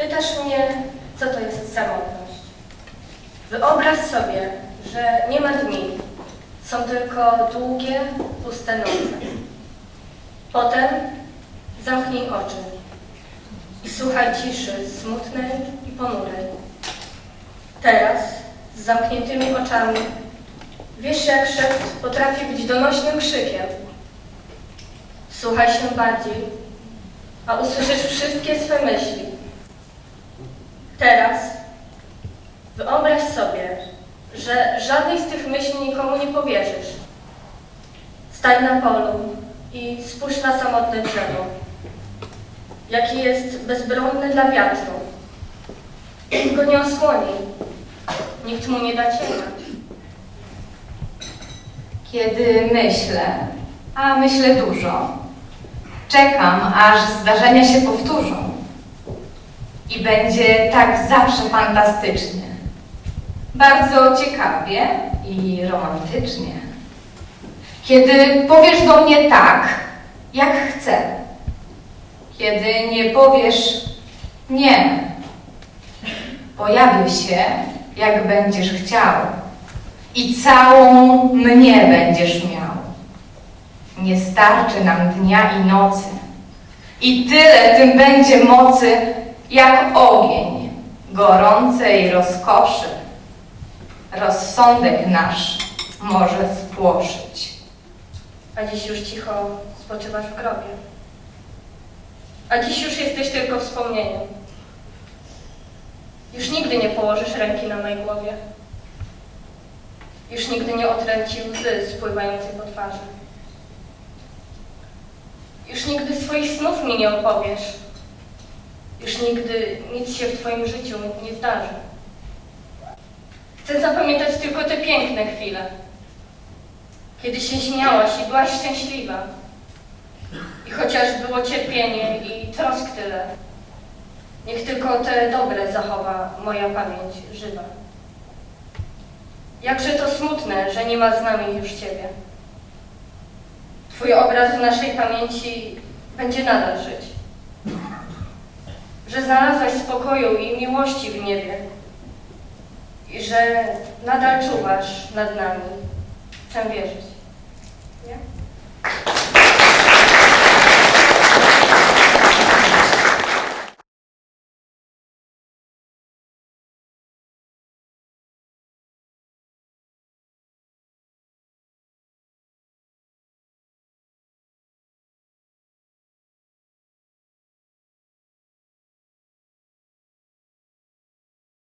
Pytasz mnie, co to jest samotność. Wyobraź sobie, że nie ma dni, są tylko długie, puste noce. Potem zamknij oczy i słuchaj ciszy smutnej i ponurej. Teraz, z zamkniętymi oczami, wiesz jak szept potrafi być donośnym krzykiem. Słuchaj się bardziej, a usłyszysz wszystkie swe myśli. Teraz wyobraź sobie, że żadnej z tych myśli nikomu nie powierzysz. Stań na polu i spójrz na samotne drzewo. Jaki jest bezbronny dla wiatru. Nikt go nie osłoni. Nikt mu nie da cienia. Kiedy myślę, a myślę dużo, czekam, aż zdarzenia się powtórzą. I będzie tak zawsze fantastycznie. Bardzo ciekawie i romantycznie. Kiedy powiesz do mnie tak, jak chcę. Kiedy nie powiesz nie. Pojawię się, jak będziesz chciał i całą mnie będziesz miał. Nie starczy nam dnia i nocy i tyle tym będzie mocy, jak ogień gorącej rozkoszy. Rozsądek nasz może spłoszyć. A dziś już cicho spoczywasz w grobie. A dziś już jesteś tylko wspomnieniem. Już nigdy nie położysz ręki na mojej głowie. Już nigdy nie otręci łzy spływającej po twarzy. Już nigdy swoich snów mi nie opowiesz. Już nigdy nic się w Twoim życiu nie zdarzy. Chcę zapamiętać tylko te piękne chwile, kiedy się śmiałaś i byłaś szczęśliwa. I chociaż było cierpienie i trosk tyle, niech tylko te dobre zachowa moja pamięć żywa. Jakże to smutne, że nie ma z nami już Ciebie. Twój obraz w naszej pamięci będzie nadal żyć. Że znalazłaś spokoju i miłości w niebie. I że nadal czuwasz nad nami. Chcę wierzyć. Nie?